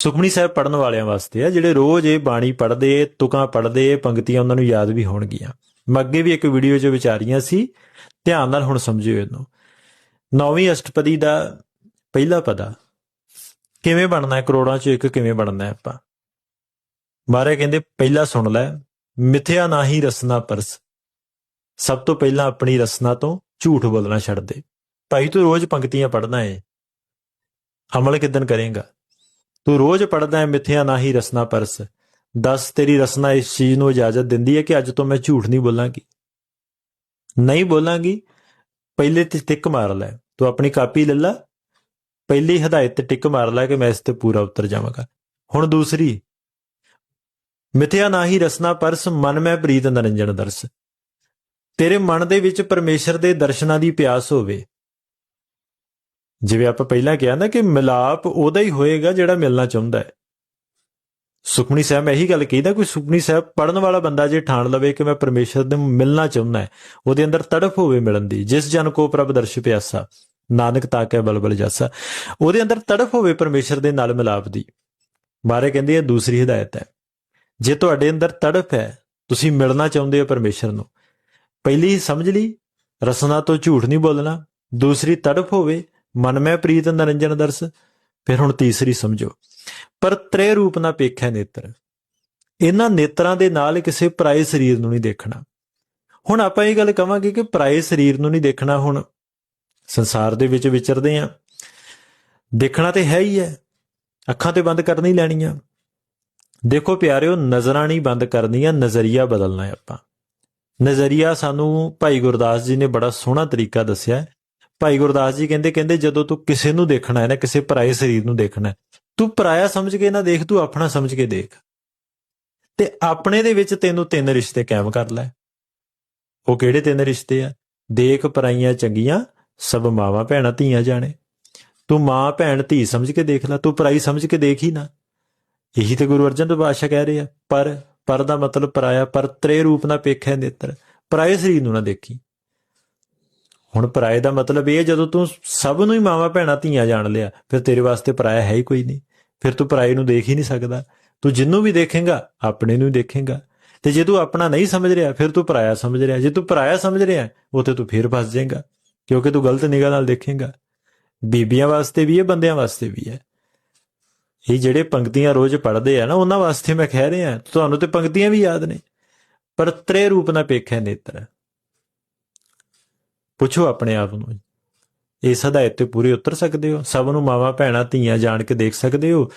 ਸੁਖਮਨੀ ਸਾਹਿਬ ਪੜਨ ਵਾਲਿਆਂ ਵਾਸਤੇ ਆ, ਜਿਹੜੇ ਰੋਜ਼ ਇਹ ਬਾਣੀ ਪੜਦੇ ਤੁਕਾਂ ਪੜਦੇ ਪੰਕਤੀਆਂ ਉਹਨਾਂ ਨੂੰ ਯਾਦ ਵੀ ਹੋਣਗੀਆਂ। ਮੈਂ ਅੱਗੇ ਵੀ ਇੱਕ ਵੀਡੀਓ 'ਚ ਵਿਚਾਰੀਆਂ ਸੀ, ਧਿਆਨ ਨਾਲ ਹੁਣ ਸਮਝਿਓ ਇਹਨੂੰ। ਨੌਵੀਂ ਅਸ਼ਟਪਦੀ ਦਾ ਪਹਿਲਾ ਪਦਾ, ਕਿਵੇਂ ਬਣਨਾ ਹੈ, ਕਰੋੜਾਂ 'ਚੋਂ ਇੱਕ ਕਿਵੇਂ ਬਣਨਾ ਹੈ ਆਪਾਂ? ਮਹਾਰਾਜ ਕਹਿੰਦੇ, ਪਹਿਲਾ ਸੁਣ ਲੈ, ਮਿਥਿਆ ਨਾਹੀ ਰਸਨਾ ਪਰਸ। ਸਭ ਤੋਂ ਪਹਿਲਾਂ ਆਪਣੀ ਰਸਨਾ ਤੋਂ ਝੂਠ ਬੋਲਣਾ ਛੱਡ ਦੇ। ਭਾਈ ਤੂੰ ਰੋਜ਼ ਪੰਕਤੀਆਂ ਪੜਨਾ ਏ। ਅਮਲ ਕਿਦਨ ਕਰੇਗਾ? ਤੂੰ ਰੋਜ਼ ਪੜਦਾ ਹੈ, ਮਿੱਥਿਆ ਨਾਹੀ ਰਸਨਾ ਪਰਸ। ਦੱਸ, ਤੇਰੀ ਰਸਨਾ ਇਸ ਚੀਜ਼ ਨੂੰ ਇਜਾਜ਼ਤ ਦਿੰਦੀ ਹੈ ਕਿ ਅੱਜ ਤੋਂ ਮੈਂ ਝੂਠ ਨਹੀਂ ਬੋਲਾਂਗੀ? ਨਹੀਂ ਬੋਲਾਂਗੀ, ਪਹਿਲੇ ਤੇ ਟਿਕ ਮਾਰ ਲੈ। ਤੂੰ ਆਪਣੀ ਕਾਪੀ ਲੈ ਲੈ, ਪਹਿਲੀ ਹਦਾਇਤ ਤੇ ਟਿਕ ਮਾਰ ਲੈ ਕਿ ਮੈਂ ਇਸ ਤੇ ਪੂਰਾ ਉਤਰ ਜਾਵਾਂਗਾ। ਹੁਣ ਦੂਸਰੀ, ਮਿਥਿਆ ਨਾ ਹੀ ਰਸਨਾ ਪਰਸ, ਮਨ ਮੈਂ ਪ੍ਰੀਤ ਨਰੰਜਨ ਦਰਸ। ਤੇਰੇ ਮਨ ਦੇ ਵਿੱਚ ਪਰਮੇਸ਼ਰ ਦੇ ਦਰਸ਼ਨਾਂ ਦੀ ਪਿਆਸ ਹੋਵੇ। ਜਿਵੇਂ ਆਪਾਂ ਪਹਿਲਾਂ ਕਿਹਾ ਨਾ ਕਿ ਮਿਲਾਪ ਉਹਦਾ ਹੀ ਹੋਏਗਾ ਜਿਹੜਾ ਮਿਲਣਾ ਚਾਹੁੰਦਾ ਹੈ। ਸੁਖਮਨੀ ਸਾਹਿਬ, ਮੈਂ ਇਹੀ ਗੱਲ ਕਹੀਦਾ ਕੋਈ ਸੁਖਮਨੀ ਸਾਹਿਬ ਪੜਨ ਵਾਲਾ ਬੰਦਾ ਜੇ ਠਾਣ ਲਵੇ ਕਿ ਮੈਂ ਪਰਮੇਸ਼ਰ ਨੂੰ ਮਿਲਣਾ ਚਾਹੁੰਦਾ ਹੈ, ਉਹਦੇ ਅੰਦਰ ਤੜਫ ਹੋਵੇ ਮਿਲਣ ਦੀ, ਜਿਸ ਜਨ ਕੋ ਪ੍ਰਭ ਦਰਸ਼ ਪਿਆਸਾ, ਨਾਨਕ ਤਾਕੇ ਬਲਬਲ ਜਾਸਾ, ਉਹਦੇ ਅੰਦਰ ਤੜਫ ਹੋਵੇ ਪਰਮੇਸ਼ਰ ਦੇ ਨਾਲ ਮਿਲਾਪ ਦੀ। ਮਾਰੇ ਕਹਿੰਦੇ ਇਹ ਦੂਸਰੀ ਹਦਾਇਤ ਹੈ। ਜੇ ਤੁਹਾਡੇ ਅੰਦਰ ਤੜਫ ਹੈ, ਤੁਸੀਂ ਮਿਲਣਾ ਚਾਹੁੰਦੇ ਹੋ ਪਰਮੇਸ਼ਰ ਨੂੰ, ਪਹਿਲੀ ਸਮਝ ਲਈ, ਰਸਨਾ ਤੋਂ ਝੂਠ ਨਹੀਂ ਬੋਲਣਾ, ਦੂਸਰੀ ਤੜਫ ਹੋਵੇ ਮਨ ਮੈਂ ਪ੍ਰੀਤ ਨਿਰੰਜਨ ਦਰਸ, ਫਿਰ ਹੁਣ ਤੀਸਰੀ ਸਮਝੋ। ਪਰ ਤ੍ਰੇ ਰੂਪ ਨਾ ਪੇਖੈ ਨੇਤਰ। ਇਹਨਾਂ ਨੇਤਰਾਂ ਦੇ ਨਾਲ ਕਿਸੇ ਪਰਾਏ ਸਰੀਰ ਨੂੰ ਨਹੀਂ ਦੇਖਣਾ। ਹੁਣ ਆਪਾਂ ਇਹ ਗੱਲ ਕਵਾਂਗੇ ਕਿ ਪਰਾਏ ਸਰੀਰ ਨੂੰ ਨਹੀਂ ਦੇਖਣਾ ਹੁਣ ਸੰਸਾਰ ਦੇ ਵਿੱਚ ਵਿਚਰਦੇ ਆ। ਦੇਖਣਾ ਤੇ ਹੈ ਹੀ ਹੈ। ਅੱਖਾਂ ਤੇ ਬੰਦ ਕਰਨੀ ਲੈਣੀਆਂ। ਦੇਖੋ ਪਿਆਰਿਓ, ਨਜ਼ਰਾਂ ਨਹੀਂ ਬੰਦ ਕਰਨੀਆਂ, ਨਜ਼ਰੀਆ ਬਦਲਣਾ ਹੈ ਆਪਾਂ। ਨਜ਼ਰੀਆ ਸਾਨੂੰ ਭਾਈ ਗੁਰਦਾਸ ਜੀ ਨੇ ਬੜਾ ਸੋਹਣਾ ਤਰੀਕਾ ਦੱਸਿਆ ਭਾਈ ਗੁਰਦਾਸ ਜੀ ਕਹਿੰਦੇ ਕਹਿੰਦੇ ਜਦੋਂ ਤੂੰ ਕਿਸੇ ਨੂੰ ਦੇਖਣਾ ਹੈ ਨਾ ਕਿਸੇ ਪਰਾਏ ਸਰੀਰ ਨੂੰ ਦੇਖਣਾ ਹੈ, ਤੂੰ ਪਰਾਇਆ ਸਮਝ ਕੇ ਨਾ ਦੇਖ ਤੂੰ ਆਪਣਾ ਸਮਝ ਕੇ ਦੇਖ। ਤੇ ਆਪਣੇ ਦੇ ਵਿੱਚ ਤੈਨੂੰ ਤਿੰਨ ਰਿਸ਼ਤੇ ਕਾਇਮ ਕਰ ਲੈ। ਉਹ ਕਿਹੜੇ ਤਿੰਨ ਰਿਸ਼ਤੇ ਆ? ਦੇਖ ਪਰਾਈਆਂ ਚੰਗੀਆਂ ਸਭ ਮਾਵਾਂ ਭੈਣਾਂ ਧੀਆਂ ਜਾਣੇ। ਤੂੰ ਮਾਂ ਭੈਣ ਧੀ ਸਮਝ ਕੇ ਦੇਖ ਲੈ ਤੂੰ ਪਰਾਈ ਸਮਝ ਕੇ ਦੇਖ ਹੀ ਨਾ। ਇਹੀ ਤੇ ਗੁਰੂ ਅਰਜਨ ਦੇਵ ਬਾਦਸ਼ਾਹ ਕਹਿ ਰਹੇ ਆ ਪਰ ਪਰ ਦਾ ਮਤਲਬ ਪਰਾਇਆ ਪਰ ਤ੍ਰੇ ਰੂਪ ਨਾ ਪੇਖੈ ਨੇਤਰ। ਪਰਾਏ ਸਰੀਰ ਨੂੰ ਨਾ ਦੇਖੀ। ਹੁਣ ਪਰਾਏ ਦਾ ਮਤਲਬ ਇਹ ਹੈ, ਜਦੋਂ ਤੂੰ ਸਭ ਨੂੰ ਹੀ ਮਾਵਾ ਭੈਣਾਂ ਧੀਆਂ ਜਾਣ ਲਿਆ, ਫਿਰ ਤੇਰੇ ਵਾਸਤੇ ਪਰਾਇਆ ਹੈ ਹੀ ਕੋਈ ਨਹੀਂ। ਫਿਰ ਤੂੰ ਪਰਾਏ ਨੂੰ ਦੇਖ ਹੀ ਨਹੀਂ ਸਕਦਾ। ਤੂੰ ਜਿੰਨੂੰ ਵੀ ਦੇਖੇਗਾ, ਆਪਣੇ ਨੂੰ ਹੀ ਦੇਖੇਂਗਾ। ਤੇ ਜੇ ਤੂੰ ਆਪਣਾ ਨਹੀਂ ਸਮਝ ਰਿਹਾ, ਫਿਰ ਤੂੰ ਪਰਾਇਆ ਸਮਝ ਰਿਹਾ। ਜੇ ਤੂੰ ਪਰਾਇਆ ਸਮਝ ਰਿਹਾ, ਉਥੇ ਤੂੰ ਫਿਰ ਫਸ ਜਾਏਗਾ, ਕਿਉਂਕਿ ਤੂੰ ਗਲਤ ਨਿਗਾਹ ਨਾਲ ਦੇਖੇਗਾ। ਬੀਬੀਆਂ ਵਾਸਤੇ ਵੀ ਹੈ, ਬੰਦਿਆਂ ਵਾਸਤੇ ਵੀ ਹੈ। ਇਹ ਜਿਹੜੇ ਪੰਕਤੀਆਂ ਰੋਜ਼ ਪੜ੍ਹਦੇ ਆ ਨਾ, ਉਹਨਾਂ ਵਾਸਤੇ ਮੈਂ ਕਹਿ ਰਿਹਾ, ਤੁਹਾਨੂੰ ਤੇ ਪੰਕਤੀਆਂ ਵੀ ਯਾਦ ਨੇ। ਪਰ ਤ੍ਰੇ ਰੂਪ ਨਾ ਪੇਖੈ ਨੇਤਰ। ਪੁੱਛੋ ਆਪਣੇ ਆਪ ਨੂੰ। ਇਸ ਹਦਾਇਤ ਤੇ ਪੂਰੇ ਉਤਰ ਸਕਦੇ ਹੋ। ਸਭ ਨੂੰ ਮਾਵਾ, ਭੈਣਾਂ, ਧੀਆਂ ਜਾਣ ਕੇ ਦੇਖ ਸਕਦੇ ਹੋ।